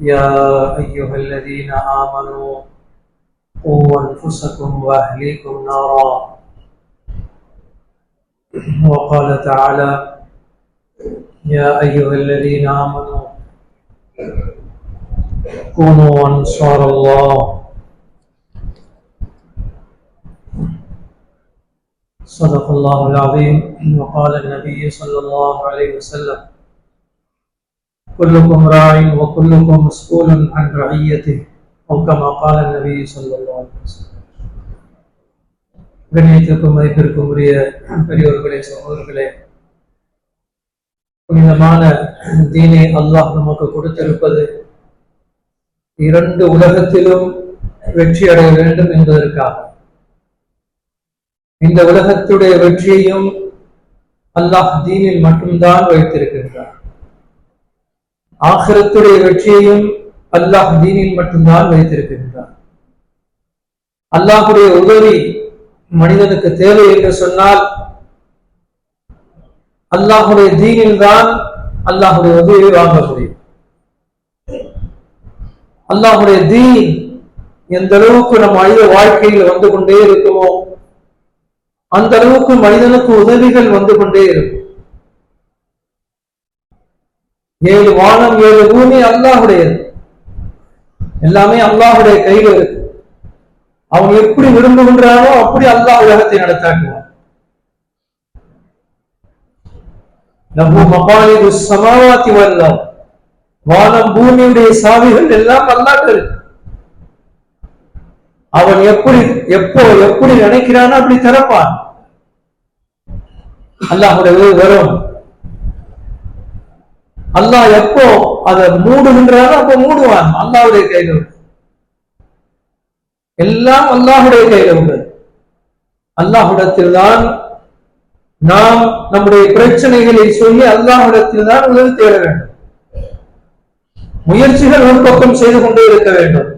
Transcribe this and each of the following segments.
يا أيها الذين آمنوا قوا أنفسكم وأهليكم نارا. وقال تعالى يا أيها الذين آمنوا كونوا أنصار الله. صدق الله العظيم. وقال النبي صلى الله عليه وسلم كلكم راع وكلكم مسؤول عن رعيته أو كما قال النبي صلى الله عليه وسلم கண்ணியத்திற்கும் மதிப்பிற்கும் உரிய பெரியோர்களே சகோதரர்களே புனிதமான தீனை அல்லாஹ் நமக்கு கொடுத்திருப்பது இரண்டு உலகத்திலும் வெற்றி அடைய வேண்டும் என்பதற்காக இந்த உலகத்துடைய வெற்றியையும் அல்லாஹ் தீனில் மட்டும்தான் வைத்திருக்கின்றார் ஆகரத்துடைய வெற்றியையும் அல்லாஹ் தீனில் மட்டும்தான் வைத்திருக்கின்றார் அல்லாஹுடைய உதவி மனிதனுக்கு தேவை என்று சொன்னால் அல்லாஹுடைய தீனில் தான் அல்லாஹுடைய உதவியை வாங்க முடியும். அல்லாஹுடைய தீன் எந்த அளவுக்கு நம் மனித வாழ்க்கையில் வந்து கொண்டே இருக்குமோ அந்த அளவுக்கு மனிதனுக்கு உதவிகள் வந்து கொண்டே இருக்கும். ஏழு வானம் ஏழு பூமி அல்லாஹுடையது. எல்லாமே அல்லாஹுடைய கையில் இருக்கு அவன் எப்படி விரும்புகின்றானோ அப்படி அல்லாஹ் உலகத்தை நடத்தாக்குவான். நம்ம மபாலிது சமாவாத்தி வல்லம் வானம் பூமியுடைய சாவிகள் எல்லாம் அல்லாஹ் இருக்கு அவன் எப்படி எப்போ எப்படி நினைக்கிறானோ அப்படி திறப்பான். அல்லாஹுடைய வரும். அல்லாஹ் எப்போ அதை மூடுகின்றாரோ அப்போ மூடுவான். அல்லாஹுடைய கையில உண்டு எல்லாம் அல்லாஹுடைய கையில உண்டு. அல்லாஹுடத்தில் தான் நாம் நம்முடைய பிரச்சனைகளை சொல்லி அல்லாஹிடத்தில் தான் உதவி தேட வேண்டும். முயற்சிகள் ஒரு பக்கம் செய்து கொண்டே இருக்க வேண்டும்.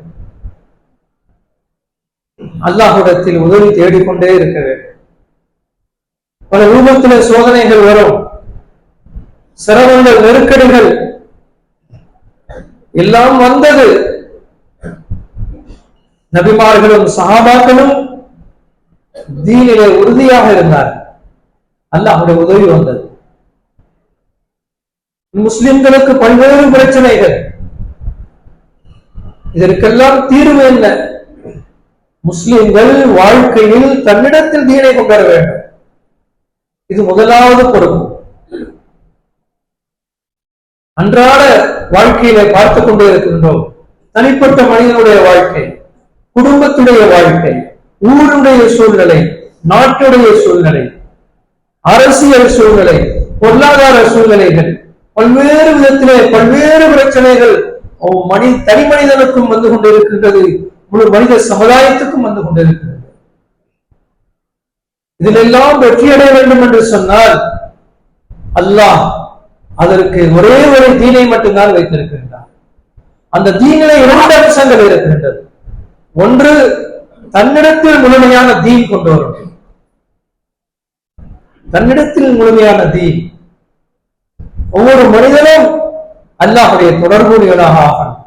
அல்லாஹுடத்தில் உதவி தேடிக்கொண்டே இருக்க வேண்டும். பல ரூபத்தில சோதனைகள் வரும். சிரமங்கள் நெருக்கடிகள் எல்லாம் வந்தது. நபிமார்களும் சகாபாக்களும் தீனிலே உறுதியாக இருந்தார். அல்லாஹுடைய உதவி வந்தது. முஸ்லிம்களுக்கு பல்வேறு பிரச்சனைகள். இதற்கெல்லாம் தீர்வு என்ன? முஸ்லிம்கள் வாழ்க்கையில் தன்னிடத்தில் தீனை கொண்டாட வேண்டும். இது முதலாவது பொறுப்பு. அன்றாட வாழ்க்கையில பார்த்து கொண்டே இருக்கின்றோம். தனிப்பட்ட மனிதனுடைய வாழ்க்கை குடும்பத்துடைய வாழ்க்கை ஊருடைய சூழ்நிலை நாட்டுடைய சூழ்நிலை அரசியல் சூழ்நிலை பொருளாதார சூழ்நிலைகள் பல்வேறு விதத்திலே பல்வேறு பிரச்சனைகள் மனி தனி மனிதனுக்கும் வந்து கொண்டிருக்கின்றது. முழு மனித சமுதாயத்துக்கும் வந்து கொண்டிருக்கிறது இதிலெல்லாம் வெற்றியடைய வேண்டும் என்று சொன்னால் அல்லாஹ் அதற்கு ஒரே ஒரு தீனை மட்டும்தான் வைத்திருக்கின்றார். அந்த தீனிலே இரண்டு அம்சங்கள் இருக்கின்றது. ஒன்று தன்னிடத்தில் முழுமையான தீன் கொண்டு வரும் தன்னிடத்தில் முழுமையான தீன். ஒவ்வொரு மனிதனும் அல்லாஹுடைய தொடர்புடையவனாக ஆகணும்.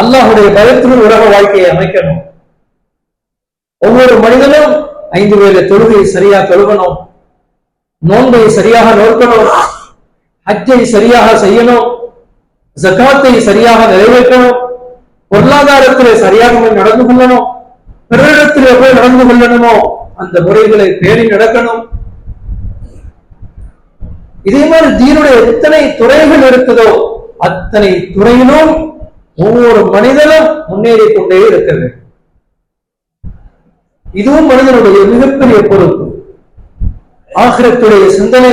அல்லாஹுடைய பயத்துடன் உலக வாழ்க்கையை அமைக்கணும். ஒவ்வொரு மனிதனும் ஐந்து வேலை தொழுகையை சரியா தொழுகணும். நோன்பை சரியாக நோக்கணும். ஹஜ்ஜை சரியாக செய்யணும் ஜக்காத்தை சரியாக நிறைவேற்றணும் பொருளாதாரத்திலே சரியாக நடந்து கொள்ளணும் பிறரிடத்திலே போய் நடந்து கொள்ளணுமோ அந்த முறைகளை பேணி நடக்கணும். இதே மாதிரி தீனுடைய எத்தனை துறைகள் இருக்குதோ அத்தனை துறையிலும் ஒவ்வொரு மனிதனும் முன்னேறி கொண்டே இருக்க வேண்டும். இதுவும் மனிதனுடைய மிகப்பெரிய பொறுப்பு. ஆகிரத்துடைய சிந்தனை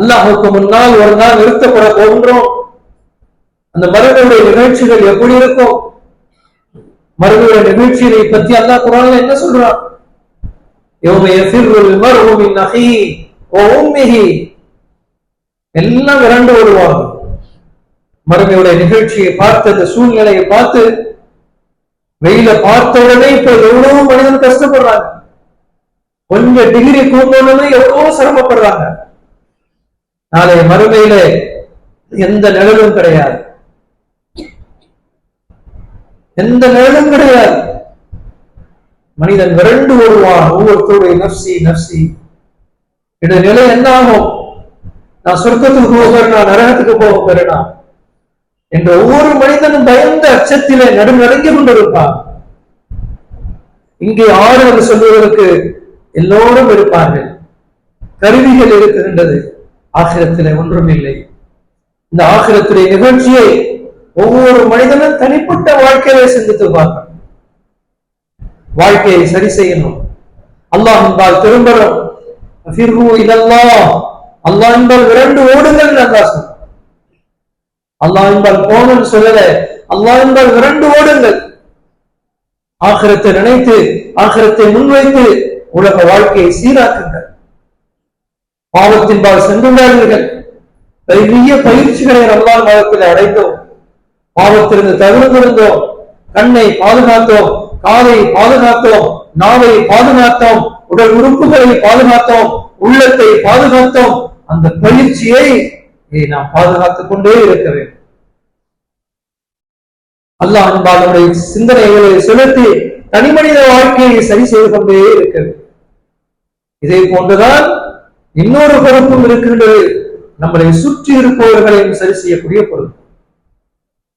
அல்லாஹுக்கு முன்னால் ஒரு நாள் நிறுத்தப்பட போகின்றோம் அந்த மனிதனுடைய நிகழ்ச்சிகள் எப்படி இருக்கும்? மறுமையுடைய நிகழ்ச்சியை பத்தி அல்லாஹ் குரான் என்ன சொல்றான்? எல்லாம் விரண்டு வருவாங்க மருமையுடைய நிகழ்ச்சியை பார்த்து அந்த சூழ்நிலையை பார்த்து வெயில பார்த்த உடனே இப்ப எவ்வளவு மனிதன் கஷ்டப்படுறாங்க. கொஞ்சம் டிகிரி கூட்டணும்னு எவ்வளவு சிரமப்படுறாங்க. நாளைய மறுமையில எந்த நிழலும் கிடையாது. எந்த நிழலும் கிடையாது. மனிதன் விரண்டு ஓடுவான். ஒவ்வொருத்தருடைய நப்சி நப்சி இந்த நிலை என்ன ஆகும் நான் சொர்க்கத்துக்கு போகிறேன் நான் நரகத்துக்கு போக போறேனா? என்ற ஒவ்வொரு மனிதனும் பயந்த அச்சத்திலே நடுநடங்கி கொண்டிருப்பான். இங்கே ஆறு என்று சொல்வதற்கு எல்லோரும் இருப்பார்கள். கருவிகள் இருக்கின்றது. ஆசிரத்திலே ஒன்றும் இல்லை இந்த ஆசிரத்துடைய நிகழ்ச்சியை ஒவ்வொரு மனிதனும் தனிப்பட்ட வாழ்க்கையை சிந்தித்து பார்க்கணும். வாழ்க்கையை சரி செய்யணும். அல்லாஹ் என்பால் திரும்பணும். ஃபிர்ரு அல்லாஹ் என்பால் விரண்டு ஓடுங்கள் அல்லாஹ் சொல்றான் அல்லாஹ் என்பால் போனன்னு சொல்லல. அல்லாஹ் என்பால் விரண்டு ஓடுங்கள். ஆகிரத்தை நினைத்து ஆகிரத்தை முன்வைத்து உலக வாழ்க்கையை சீராக்குங்கள். பாவத்தின்பால் சென்றுள்ளார்கள் பெரிய பயிற்சிகளை ரம்லான் மாதத்தில் அடைந்தோம். பாவத்திலிருந்து தவிர்த்திருந்தோம் கண்ணை பாதுகாத்தோம். காலை பாதுகாத்தோம். நாவை பாதுகாத்தோம். உடல் உறுப்புகளை பாதுகாத்தோம். உள்ளத்தை பாதுகாத்தோம். அந்த பயிற்சியை நாம் பாதுகாத்துக் கொண்டே இருக்க வேண்டும். அல்லாஹ் அன்பாளுடைய சிந்தனைகளை செலுத்தி தனிமனித வாழ்க்கையை சரி செய்து கொண்டே இருக்க வேண்டும். இதை போன்றுதான் இன்னொரு பொறுப்பும் இருக்கின்றது. நம்மளை சுற்றி இருப்பவர்களையும் சரி செய்யக்கூடிய பொறுப்பு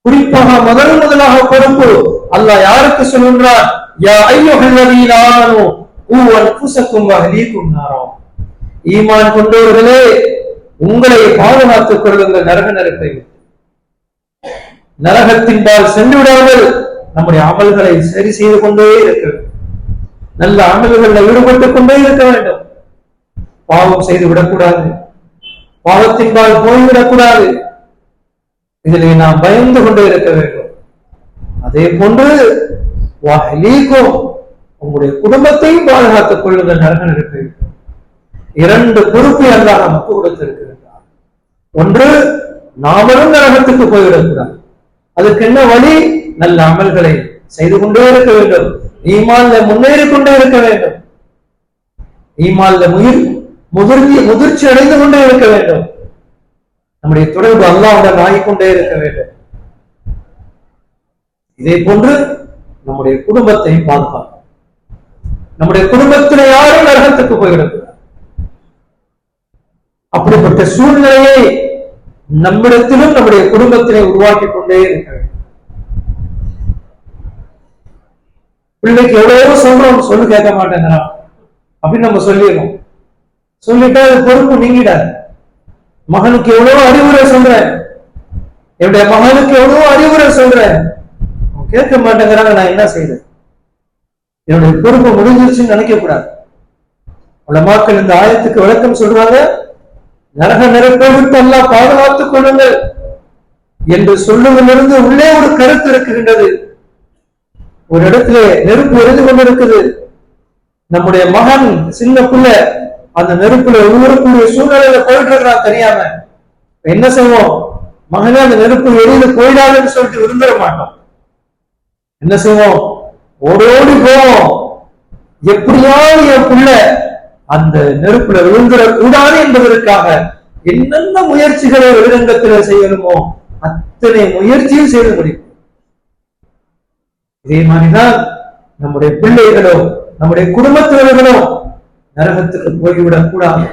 குறிப்பாக முதல் முதலாக பொறுப்பு அல்லாஹ் யாருக்கு சொல்கின்றார் யா ஐயோகல்லதீனானோ ஊவன் புசக்கும் வகலீக்கும் நாரம். ஈமான் கொண்டவர்களே உங்களை பாதுகாத்துக் கொள்ளுங்கள் நரக நெருப்பை நரகத்தின்பால் சென்று விடாமல் நம்முடைய அமல்களை சரி செய்து கொண்டே இருக்க வேண்டும். நல்ல அமல்களில் ஈடுபட்டுக் கொண்டே இருக்க வேண்டும். பாவம் செய்து விடக்கூடாது. பாவத்தின்பால் போய்விடக்கூடாது. இதிலே நாம் பயந்து கொண்டே இருக்க வேண்டும். அதே போன்று வாஹலீக்கும் உங்களுடைய குடும்பத்தையும் பாதுகாத்துக் கொள்ளுங்கள் இருக்க வேண்டும் இரண்டு பொறுப்பை அல்லா நமக்கு கொடுத்திருக்கிறார் ஒன்று நாமளும் நரகத்துக்கு போய்விடக்கூடாது. அதுக்கு என்ன வழி? நல்ல அமல்களை செய்து கொண்டே இருக்க வேண்டும். ஈமான்ல முன்னேறி கொண்டே இருக்க வேண்டும். ஈமான்ல உயிர் முதிர்ச்சி முதிர்ச்சி அடைந்து கொண்டே இருக்க வேண்டும். நம்முடைய தொடர்பு அல்லாவுடன் ஆகிக்கொண்டே இருக்க வேண்டும். இதே போன்று நம்முடைய குடும்பத்தை பாதுகாக்கும் நம்முடைய குடும்பத்திலே யாரும் நரகத்துக்கு போயிடக்கூடாது அப்படிப்பட்ட சூழ்நிலையை நம்மிடத்திலும் நம்முடைய குடும்பத்திலே உருவாக்கி கொண்டே இருக்க வேண்டும். பிள்ளைக்கு எவ்வளவு சொல்றோம் சொல்லு கேட்க மாட்டேங்கிறான். அப்படின்னு நம்ம சொல்லிடுறோம் சொல்லிட்டா அது பொறுப்பு நீங்கிடாது. மகனுக்கு எவ்வளவு அறிவுரை சொல்றேன். என்னுடைய மகனுக்கு எவ்வளவு அறிவுரை சொல்றேன். கேட்க மாட்டேங்கிறாங்க நான் என்ன செய்யறது என்னுடைய பொறுப்பு முடிஞ்சிருச்சுன்னு நினைக்க கூடாது உலமாக்கள் இந்த ஆயத்துக்கு விளக்கம் சொல்றாங்க நரக நெருப்பை எல்லாம் பாதுகாத்துக் கொள்ளுங்கள் என்று சொல்லுவதிலிருந்து உள்ளே ஒரு கருத்து இருக்குகின்றது ஒரு இடத்துல நெருப்பு எரிந்து கொண்டிருக்குது. நம்முடைய மகன் சின்ன பிள்ளை அந்த நெருப்புல ஊருக்குரிய சூழ்நிலையில போயிட்டு இருக்கிறான் தெரியாம. என்ன செய்வோம்? மகனே அந்த நெருப்பு வெளியில போயிடாதுன்னு சொல்லிட்டு விரும்பிட மாட்டோம். என்ன செய்வோம்? ஓடோடி போவோம். எப்படியாவது என் பிள்ளை அந்த நெருப்புல விழுந்துடக் கூடாது என்பதற்காக என்னென்ன முயற்சிகளை வெளிரங்கத்துல செய்யணுமோ அத்தனை முயற்சியும் செய்து முடியும் இதே மாதிரிதான் நம்முடைய பிள்ளைகளோ நம்முடைய குடும்பத்தினர்களோ நரகத்துக்கு போய்விடக் கூடாது.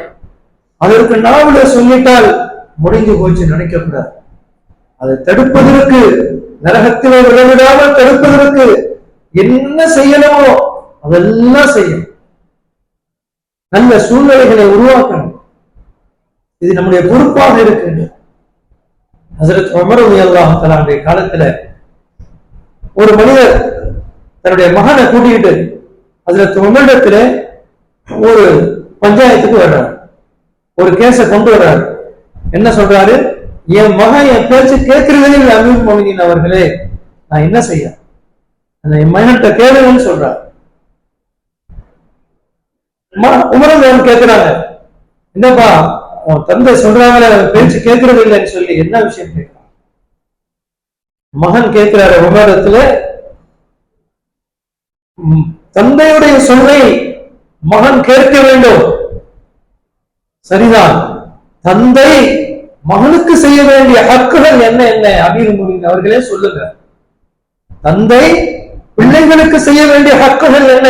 அதற்கு நாவல சொல்லிட்டால் முடிஞ்சு போச்சு நினைக்க கூடாது அதை தடுப்பதற்கு நரகத்திலே விடவிடாமல் தடுப்பதற்கு என்ன செய்யணுமோ அதெல்லாம் செய்யும் நல்ல சூழ்நிலைகளை உருவாக்கணும். இது நம்முடைய பொறுப்பாக இருக்கின்றது. ஹசரத் உமர் அல்லாஹ் தலாவுடைய காலத்துல ஒரு மனிதர் தன்னுடைய மகனை கூட்டிக்கிட்டு ஹசரத் உமரிடத்துல ஒரு பஞ்சாயத்துக்கு வர்றாரு. ஒரு கேச கொண்டு வர்றாரு. என்ன சொல்றாரு? என் மகன் என் பேச்சு கேட்கறதே இல்லை அமீர் மொமினின் அவர்களே. நான் என்ன செய்ய? அந்த என் மகன்கிட்ட கேளுங்கன்னு சொல்றார். உமரம் கேட்கிறாங்க. என்னப்பா உன் தந்தை சொல்றாங்களே அவன் பேச்சு கேட்கறது இல்லைன்னு சொல்லி என்ன விஷயம் கேட்கிறான் மகன் கேட்கிறாரு உமரத்துல தந்தையுடைய சொல்லை மகன் கேட்க வேண்டும். சரிதான். தந்தை மகனுக்கு செய்ய வேண்டிய ஹக்குகள் என்ன என்ன? அமீர் அவர்களே சொல்லுங்க. தந்தை பிள்ளைகளுக்கு செய்ய வேண்டிய ஹக்குகள் என்ன?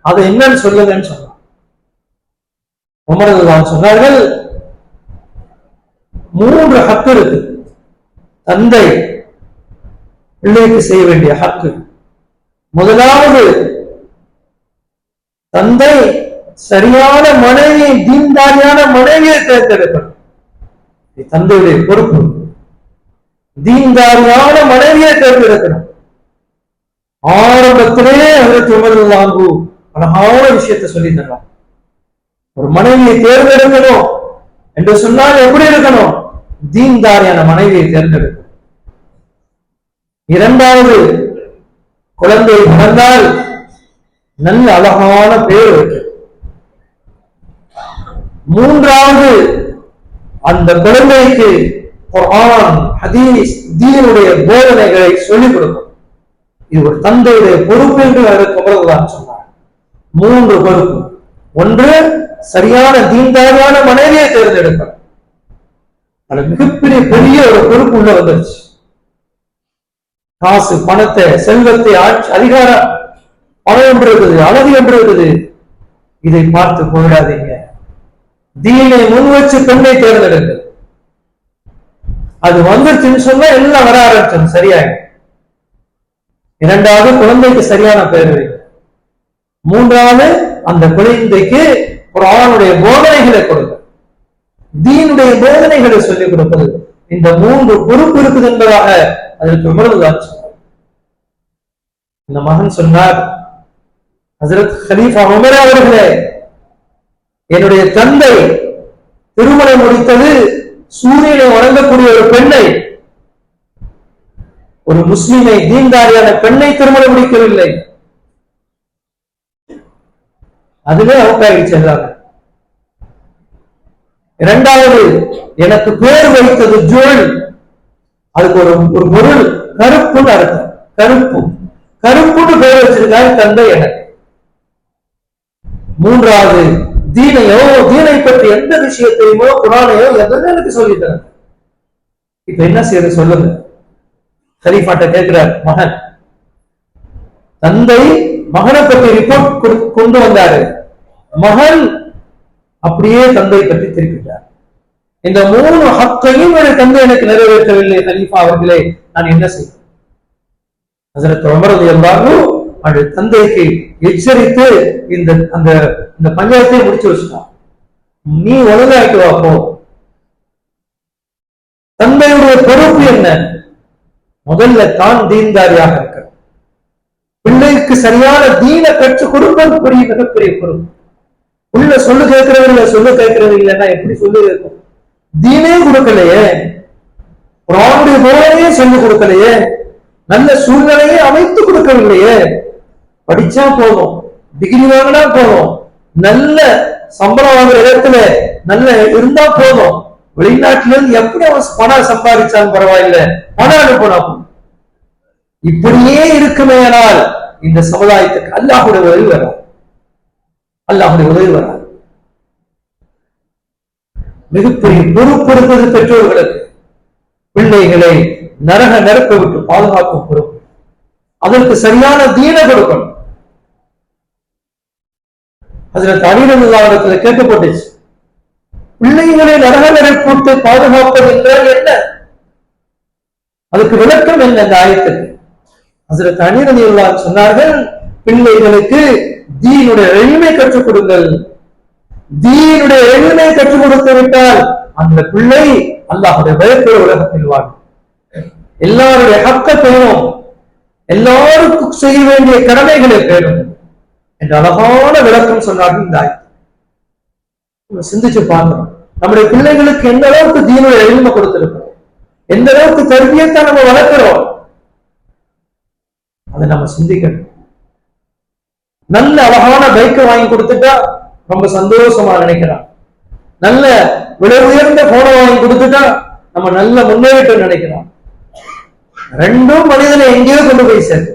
அது என்னன்னு சொல்லுங்கன்னு சொன்னான் உமரதுதான் சொன்னார்கள் மூன்று ஹக்கு இருக்கு. தந்தை பிள்ளைக்கு செய்ய வேண்டிய ஹக்கு. முதலாவது தந்தை சரியான மனைவி தீன்தாரியான மனைவியை தேர்ந்தெடுக்கணும். தந்தையுடைய பொறுப்பு. தீன்தாரியான மனைவியை தேர்ந்தெடுக்கணும். ஆரம்பத்திலே அதற்கு வாங்கு அழகான விஷயத்தை சொல்லி தரலாம் ஒரு மனைவியை தேர்ந்தெடுக்கணும் என்று சொன்னால் எப்படி இருக்கணும்? தீன்தாரியான மனைவியை தேர்ந்தெடுக்கணும். இரண்டாவது குழந்தை பிறந்தால் நல்ல அழகான பேர் வைக்கணும் மூன்றாவது அந்த குழந்தைக்கு குரான் ஹதீஸ் தீனுடைய போதனைகளை சொல்லிக் கொடுக்கும். இது ஒரு தந்தையுடைய பொறுப்பு என்று அதற்கு சொன்னார். மூன்று பொறுப்பு. ஒன்று சரியான தீன்தாரியான மனைவியை தேர்ந்தெடுக்கணும் அது மிகப்பெரிய பெரிய ஒரு பொறுப்பு உள்ள வந்துருச்சு. காசு பணத்தை செல்வத்தை ஆட்சி அதிகாரம் அழகு என்று இருக்குது அழகு என்று இருக்குது இதை பார்த்து போயிடாதீங்க தீனை முன் வச்சு பெண்ணை தேர்ந்தெடுங்கள். அது வந்துருச்சுன்னு சொன்னா எல்லாம் வர ஆரம்பிச்சோம் சரியாயிடும். இரண்டாவது குழந்தைக்கு சரியான பெயர் வைங்க மூன்றாவது அந்த குழந்தைக்கு ஒரு அவனுடைய போதனைகளை கொடுங்க தீனுடைய போதனைகளை சொல்லிக் கொடுப்பது. இந்த மூன்று பொறுப்பு இருக்குது என்பதாக அதற்கு உணர்வுதான் சொன்னார் இந்த மகன் சொன்னார் ஹசரத் ஹலீஃபா உமர் அவர்களே என்னுடைய தந்தை திருமணம் முடித்தது சூரியனை வணங்கக்கூடிய ஒரு பெண்ணை ஒரு முஸ்லிமை தீன்தாரியான பெண்ணை திருமணம் முடிக்கவில்லை. அதுவே அவுக்காகி சென்றாங்க இரண்டாவது எனக்கு பேர் வைத்தது ஜுவல். அதுக்கு ஒரு ஒரு பொருள் கருப்புன்னு அர்த்தம் கருப்பு. கருப்புன்னு பேர் வச்சிருக்காரு தந்தை எனக்கு. மூன்றாவது தீனையோ தீனை பற்றி எந்த விஷயத்தையுமோ குரானையோ எதுவும் எனக்கு சொல்லி இப்ப என்ன செய்யறது சொல்லுங்க. ஹரீஃபாட்ட கேட்கிறார் மகன். தந்தை மகனை பற்றி ரிப்போர்ட் கொண்டு வந்தாரு. மகன் அப்படியே தந்தை பற்றி திருப்பிட்டார். இந்த மூணு ஹக்கையும் என் தந்தை எனக்கு நிறைவேற்றவில்லை ஹலீஃபா அவர்களே. நான் என்ன செய்வேன்? ஹசரத் உமரது எல்லாரும் அந்த தந்தைக்கு எச்சரித்து இந்த அந்த இந்த பஞ்சாயத்தை முடிச்சு வச்சுட்டான் நீ ஒழுங்காயிட்டு வாப்போ தந்தையுடைய பொறுப்பு என்ன? முதல்ல தான் தீன்தாரியாக இருக்க. பிள்ளைக்கு சரியான தீன கற்றுக் கொடுப்பது பெரிய மிகப்பெரிய பொறுப்பு. உள்ள சொல்லு கேட்கறது இல்ல சொல்லு கேட்கறது இல்லைன்னா எப்படி சொல்லி இருக்கும் தீனே கொடுக்கலையே. குரானுடைய போலையே சொல்லி கொடுக்கலையே. நல்ல சூழ்நிலையை அமைத்து கொடுக்கவில்லையே. படிச்சா போதும். டிகிரி வாங்கினா போதும். நல்ல சம்பளம் வாங்குற இடத்துல நல்ல இருந்தா போதும். வெளிநாட்டுல இருந்து எப்படி அவன் பணம் சம்பாதிச்சாலும் பரவாயில்ல. பணம் அனுப்பணும் இப்படியே இருக்குமேனால் இந்த சமுதாயத்துக்கு அல்லாஹுடைய உதவி வராது அல்லாஹுடைய உதவி வராது மிகப்பெரிய பொறுப்பு இருப்பது பெற்றோர்களுக்கு. பிள்ளைகளை நரக நெருப்பை விட்டு பாதுகாக்கும் பொறுப்பு. அதற்கு சரியான தீன கொடுக்கணும். அதுல தனிநல கேட்கப்பட்டுச்சு பிள்ளைகளை நரக நெருப்பு பாதுகாப்பது என்றால் என்ன? அதுக்கு விளக்கம் என்ன இந்த ஆயத்துக்கு? அதுல தனிநல சொன்னார்கள் பிள்ளைகளுக்கு தீனுடைய எளிமை கற்றுக் கொடுங்கள். தீனுடைய எளிமை கற்றுக் கொடுத்து விட்டால் அந்த பிள்ளை அல்லாஹுடைய பயத்தில் உலகத்தில் வாழும். எல்லாருடைய ஹக்க எல்லாருக்கும் செய்ய வேண்டிய கடமைகளை பேணும் என்ற அழகான விளக்கம் சொன்னார்கள் இந்த ஆயத்து. நம்ம சிந்திச்சு பார்க்கணும். நம்முடைய பிள்ளைகளுக்கு எந்த அளவுக்கு தீனுடைய எளிமை கொடுத்திருக்கிறோம்? எந்த அளவுக்கு கருவியத்தை நம்ம வளர்க்கிறோம்? அதை நம்ம சிந்திக்கணும். நல்ல அழகான பைக்கை வாங்கி கொடுத்துட்டா ரொம்ப சந்தோஷமா நினைக்கிறான் நல்ல விலை உயர்ந்த போனை வாங்கி கொடுத்துட்டா நம்ம நல்ல முன்னேற்றம் நினைக்கிறோம் ரெண்டும் மனிதனை எங்கேயோ கொண்டு போய் சேர்க்கும்.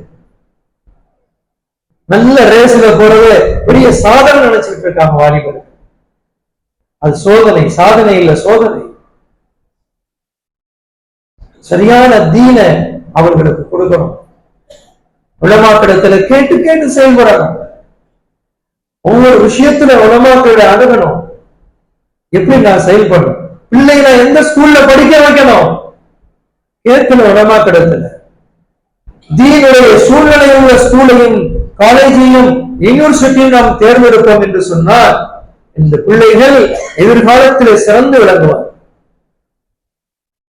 நல்ல ரேஸ்ல போறது பெரிய சாதனை நினைச்சுக்கிட்டு இருக்காங்க வாலிபர் அது சோதனை சாதனை இல்ல சோதனை. சரியான தீன அவர்களுக்கு கொடுக்கணும். உலமாக்கிடத்துல கேட்டு கேட்டு செயல்படணும். ஒவ்வொரு விஷயத்துல உலமாக்களை அணுகணும். எப்படி நான் செயல்படணும்? பிள்ளைகளை எந்த ஸ்கூல்ல படிக்க வைக்கணும்? கேட்கணும் உலமாக்கிடத்துல தீனுடைய சூழ்நிலை உள்ள ஸ்கூலையும் காலேஜையும் யூனிவர்சிட்டியும் நாம் தேர்ந்தெடுப்போம் என்று சொன்னால் இந்த பிள்ளைகள் எதிர்காலத்தில் சிறந்து விளங்குவார்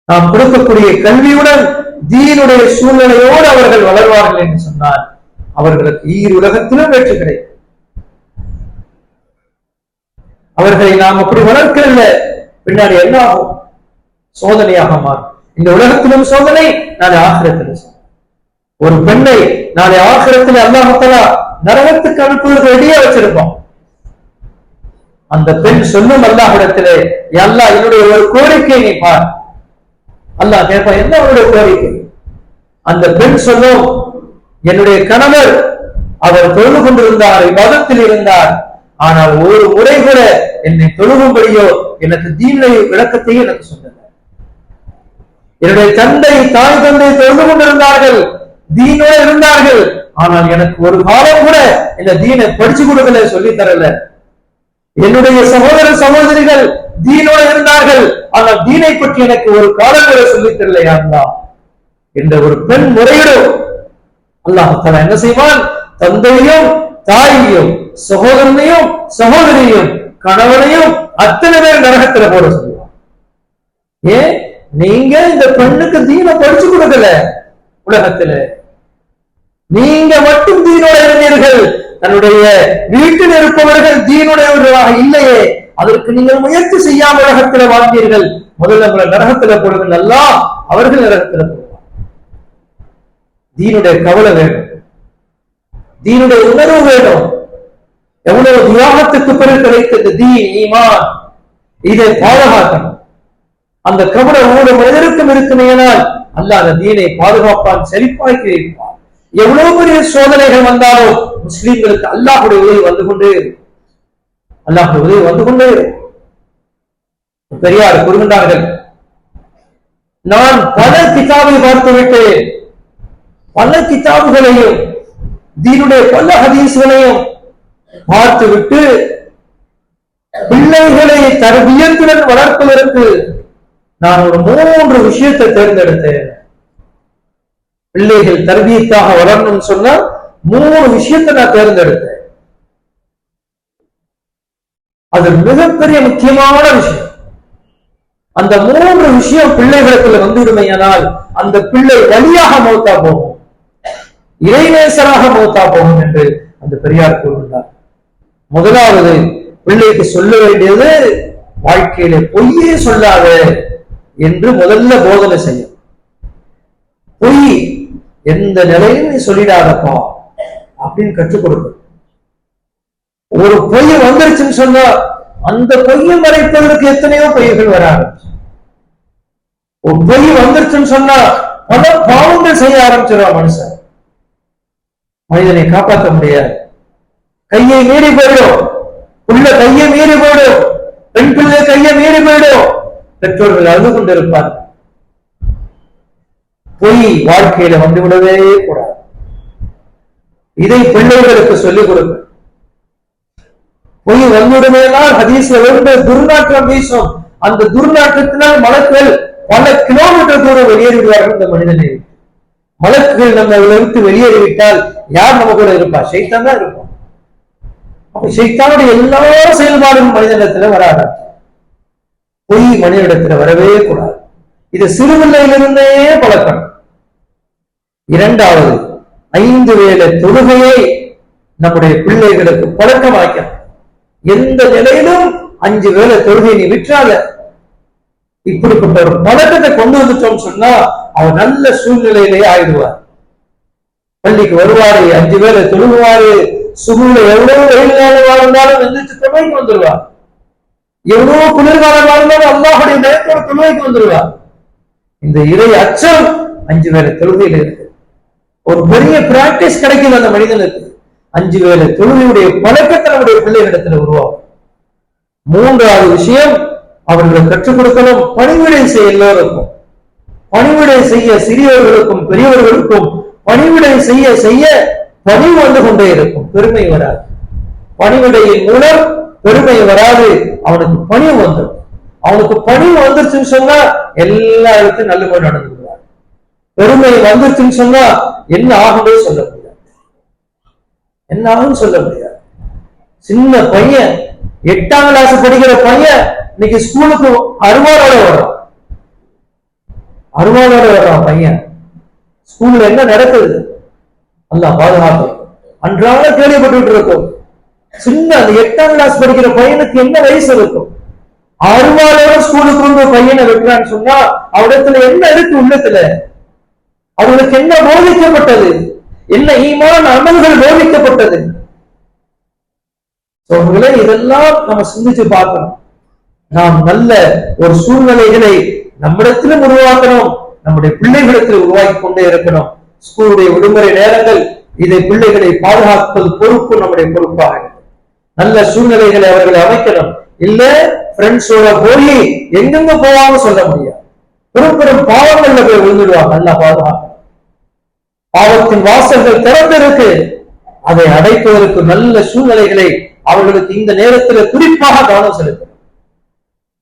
நாம் கொடுக்கக்கூடிய கல்வியுடன் தீனுடைய சூழ்நிலையோடு அவர்கள் வளர்வார்கள் என்று சொன்னால் அவர்களுக்கு ஈர் உலகத்திலும் வெற்றி கிடைக்கும். அவர்களை நாம் அப்படி வளர்க்கல பின்னாடி என்ன ஆகும் சோதனையாக மாறும். இந்த உலகத்திலும் சோதனை நான் ஆசிரத்திலும் ஒரு பெண்ணை நாளை ஆசிரத்தில் அல்லாஹலா நரகத்துக்கு அனுப்புவது ரெடியா வச்சிருப்போம் அந்த பெண் சொல்லும் அல்லாஹிடத்திலே அல்லா என்னுடைய ஒரு கோரிக்கை நீ பார். அல்லாஹ் கேட்பான் என்ன அவருடைய கோரிக்கை? அந்த பெண் சொல்லும் என்னுடைய கணவர் அவர் தொழுது கொண்டிருந்தார் மதத்தில் இருந்தார். ஆனால் ஒரு முறை கூட என்னை தொழுகும்படியோ எனக்கு தீனை விளக்கத்தையும் எனக்கு சொன்னது என்னுடைய தந்தை தாய் தந்தை தொழுது கொண்டிருந்தார்கள். தீனோட இருந்தார்கள். ஆனால் எனக்கு ஒரு காலம் கூட இந்த தீனை படிச்சு கொடுக்கல சொல்லி தரல. என்னுடைய சகோதர சகோதரிகள் தீனோட இருந்தார்கள். ஆனால் தீனை பற்றி எனக்கு ஒரு காலம் கூட சொல்லி தரலையா என்ற ஒரு பெண் முறையிடும். அல்லாஹால என்ன செய்வான்? தந்தையும் தாயையும் சகோதரனையும் சகோதரியையும் கணவனையும் அத்தனை பேர் நரகத்துல போட சொல்லுவான். ஏன்? நீங்க இந்த பெண்ணுக்கு தீன படிச்சு கொடுக்கல உலகத்துல. நீங்க மட்டும் தீனோட இருந்தீர்கள். தன்னுடைய வீட்டில் இருப்பவர்கள் தீனுடையவர்களாக இல்லையே. அதற்கு நீங்கள் முயற்சி செய்யாம உலகத்துல வாழ்ந்தீர்கள். முதல்ல உங்களை நரகத்துல போடுங்கள். நல்லா அவர்கள் நரகத்துல போடுவார். தீனுடைய கவலை வேணும். தீனுடைய உணர்வு வேணும். எவ்வளவு தியாகத்துக்கு பிறகு கிடைத்தது தீன் ஈமான் இதை பாதுகாக்கணும். அந்த கவலை ஒவ்வொரு மனிதருக்கும் இருக்குமேனால் அல்ல அந்த தீனை பாதுகாப்பான் செழிப்பாக்கி வைப்பான். எவ்வளவு பெரிய சோதனைகள் வந்தாலும் முஸ்லீம்களுக்கு அல்லாஹுடைய உதவி வந்து கொண்டே அல்லாஹுடைய உதவி வந்து கொண்டே பெரியார் கூறுகின்றார்கள் நான் பல கிதாபை பார்த்து விட்டேன் பல கிதாபுகளையும் தீனுடைய பல ஹதீஸ்களையும் பார்த்துவிட்டு பிள்ளைகளை தரவியத்துடன் வளர்ப்பதற்கு நான் ஒரு மூன்று விஷயத்தை தேர்ந்தெடுத்தேன். பிள்ளைகள் தர்பியத்தாக வளரணும்னு சொன்னா மூணு விஷயத்தை நான் தேர்ந்தெடுத்தேன். அது மிகப்பெரிய முக்கியமான விஷயம். அந்த மூன்று விஷயம் பிள்ளைகளுக்குள்ள வந்துடுமையானால் அந்த பிள்ளை வழியாக மௌத்தா போகும். இறைநேசராக மௌத்தா போகும் என்று அந்த பெரியார் கூறுகிறார் முதலாவது பிள்ளைக்கு சொல்ல வேண்டியது வாழ்க்கையில பொய்யே சொல்லாத என்று முதல்ல போதனை செய்யும். பொய் எந்த நிலையும் நீ சொல்லிடாதப்பா அப்படின்னு கற்றுக் கொடுக்கும் ஒரு பொய் வந்துருச்சுன்னு சொன்னா அந்த பொய்யை மறைப்பதற்கு எத்தனையோ பொய்கள் வர ஒரு பொய் வந்துருச்சுன்னு சொன்னா பல பாவங்கள் செய்ய ஆரம்பிச்சிடும் மனுஷன். மனிதனை காப்பாற்ற முடியாது. கையை மீறி போயிடும் உள்ள கையை மீறி போயிடும் பெண் பிள்ளை கையை மீறி போயிடும் பெற்றோர்கள் அழுது கொண்டிருப்பார்கள். பொய் வாழ்க்கையில வந்து விடவே கூடாது. இதை பிள்ளைகளுக்கு சொல்லிக் கொடுக்க பொய் வந்துவிடுமேனால் ஹதீஸ்ல வந்து துர்நாற்றம் வீசும். அந்த துர்நாற்றத்தினால் மலக்கள் பல கிலோமீட்டர் தூரம் வெளியேறுகிறார்கள் இந்த மனிதனை. மலக்குகள் நம்ம விட்டு வெளியேறிவிட்டால் யார் நம்ம கூட இருப்பா? சைத்தான் தான் இருப்போம். அப்ப சைத்தானுடைய எல்லா செயல்பாடும் மனிதனிடத்துல வராது. பொய் மனிதனிடத்துல வரவே கூடாது. இது சிறுவில்லையிலிருந்தே பழக்கம் இரண்டாவது ஐந்து வேலை தொழுகையை நம்முடைய பிள்ளைகளுக்கு பழக்கமாக்கணும் எந்த நிலையிலும் அஞ்சு வேலை தொழுகை நீ விற்றாத இப்படிப்பட்ட ஒரு பழக்கத்தை கொண்டு வந்துட்டோம் சொன்னா அவர் நல்ல சூழ்நிலையிலேயே ஆயிடுவார் பள்ளிக்கு வருவாரு அஞ்சு வேலை தொழுகுவாரு சுகுல எவ்வளவு வெயில் காலமா இருந்தாலும் எந்திரிச்சு தொழுவைக்கு வந்துருவார் எவ்வளவு குளிர்காலமா இருந்தாலும் அல்லாஹுடைய நேரத்தோட தொழுவைக்கு வந்துருவார் இந்த இறை அச்சம் அஞ்சு வேலை தொழுகையில் இருக்கு. ஒரு பெரிய பிராக்டிஸ் கிடைக்குது அந்த மனிதனுக்கு. அஞ்சு வேலை தொழுகையுடைய பழக்கத்தை நம்முடைய பிள்ளைகளிடத்துல உருவாகும் மூன்றாவது விஷயம் அவர்களை கற்றுக் கொடுக்கணும் பணிவிடை செய்ய எல்லோருக்கும். பணிவிடை செய்ய சிறியவர்களுக்கும் பெரியவர்களுக்கும் பணிவிடை செய்ய செய்ய பணிவு வந்து கொண்டே இருக்கும். பெருமை வராது. பணிவிடையின் மூலம் பெருமை வராது. அவனுக்கு பணிவு வந்துடும். அவனுக்கு பணிவு வந்துருச்சுன்னு சொன்னா எல்லா இடத்தையும் நல்லபடி நடந்துடும் பெருமை வந்துருச்சுன்னு சொன்னா என்ன ஆகும்னே சொல்ல முடியாது. என்ன ஆகும் சொல்ல முடியாது. சின்ன பையன் எட்டாம் கிளாஸ் படிக்கிற பையன் இன்னைக்கு ஸ்கூலுக்கு அருவாளோட வர்றான். அருவாளோட வர்றான் பையன். ஸ்கூல்ல என்ன நடக்குது? அல்லாஹ் பாதுகாப்பு. அன்றாட கேள்விப்பட்டு இருக்கோம். சின்ன அந்த எட்டாம் கிளாஸ் படிக்கிற பையனுக்கு என்ன வயசு இருக்கும்? அருவாளோட ஸ்கூலுக்கு வந்து பையனை வெட்டுறான்னு சொன்னா அவடத்துல என்ன இருக்கு உள்ளத்துல? அவங்களுக்கு என்ன போதிக்கப்பட்டது? என்ன ஈமான அமல்கள் போதிக்கப்பட்டது? சோழர்களே இதெல்லாம் நம்ம சிந்திச்சு பார்க்கணும். நாம் நல்ல ஒரு சூழ்நிலைகளை நம்மிடத்திலும் உருவாக்கணும். நம்முடைய பிள்ளைகளிடத்தில் உருவாக்கி கொண்டே இருக்கணும். ஸ்கூலுடைய விடுமுறை நேரங்கள் இதை பிள்ளைகளை பாதுகாப்பது பொறுப்பு நம்முடைய பொறுப்பாக நல்ல சூழ்நிலைகளை அவர்களை அமைக்கணும். இல்ல ஃப்ரெண்ட்ஸோட போய் எங்கெங்க போவாங்க சொல்ல முடியாது. பெரும் பெரும் பாவங்கள்ல போய் விழுந்துடுவாங்க. நல்லா பாதுகாக்கணும் பாவத்தின் வாசல்கள் திறந்திருக்கு. அதை அடைப்பதற்கு நல்ல சூழ்நிலைகளை அவர்களுக்கு இந்த நேரத்தில் குறிப்பாக கவனம் செலுத்தணும்.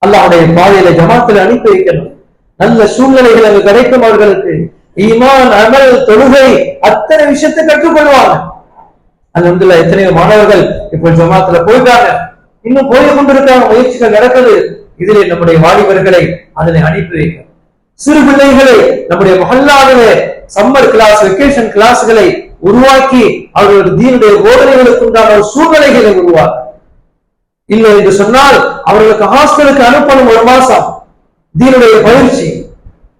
அல்லாவுடைய பாதையில ஜமாத்தில் அனுப்பி வைக்கணும். நல்ல சூழ்நிலைகள் அங்கு கிடைக்கும் அவர்களுக்கு. ஈமான் அமல் தொழுகை அத்தனை விஷயத்தை கற்றுக்கொள்வாங்க அல்ஹம்துலில்லாஹ் எத்தனையோ மாணவர்கள் இப்போ ஜமாத்துல போயிட்டாங்க. இன்னும் போய் கொண்டிருக்காங்க முயற்சிகள் நடக்குது. இதிலே நம்முடைய வாலிபர்களை அதனை அனுப்பி வைக்கணும். சிறு பிள்ளைகளை நம்முடைய மொஹல்லாவிலே சம்மர் கிளாஸ் வெக்கேஷன் கிளாஸ்களை உருவாக்கி அவர்களுடைய தீனுடைய போதனைகளுக்கு உண்டான ஒரு சூழ்நிலைகளை உருவாக்க. இல்லை என்று சொன்னால் அவர்களுக்கு ஹாஸ்டலுக்கு அனுப்பணும் ஒரு மாசம். தீனுடைய பயிற்சி.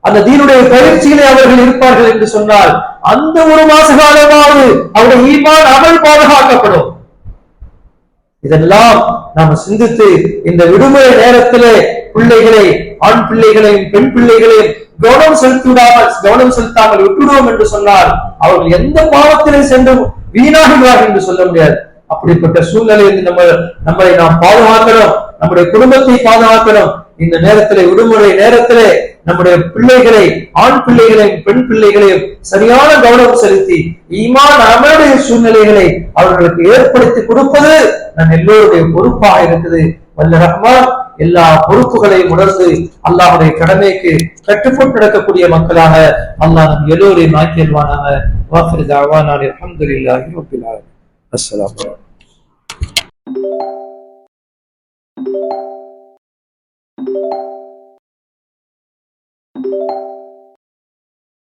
அந்த தீனுடைய பயிற்சியிலே அவர்கள் இருப்பார்கள் என்று சொன்னால் அந்த ஒரு மாச காலமாவது அவருடைய ஈமான் அமல் பாதுகாக்கப்படும். இதெல்லாம் நாம் சிந்தித்து இந்த விடுமுறை நேரத்திலே பிள்ளைகளை ஆண் பிள்ளைகளையும் பெண் பிள்ளைகளையும் கவனம் செலுத்திவிடாமல் கவனம் செலுத்தாமல் விட்டுடுவோம் என்று சொன்னால் அவர்கள் எந்த பாவத்திலே சென்று வீணாகுவார்கள் என்று சொல்ல முடியாது. அப்படிப்பட்ட சூழ்நிலையில் நம்ம நம்மளை நாம் பாதுகாக்கணும் நம்முடைய குடும்பத்தை பாதுகாக்கணும். இந்த நேரத்திலே விடுமுறை நேரத்திலே நம்முடைய பிள்ளைகளை ஆண் பிள்ளைகளையும் பெண் பிள்ளைகளையும் சரியான கவனம் செலுத்தி ஈமான் அமலுடைய சூழ்நிலைகளை அவர்களுக்கு ஏற்படுத்தி கொடுப்பது நம் எல்லோருடைய பொறுப்பாக இருக்குது. வல்ல ரஹ்மான் எல்லா பொறுப்புகளையும் உணர்ந்து அல்லாஹுடைய கடமைக்கு கட்டுப்பட்டு நடக்கக்கூடிய மக்களாக அல்லாஹ் நம் எல்லோரையும் ஆக்கியல்வானாக. வாஃபிர் தாவானான் அல்ஹம்துலில்லாஹி ரப்பில்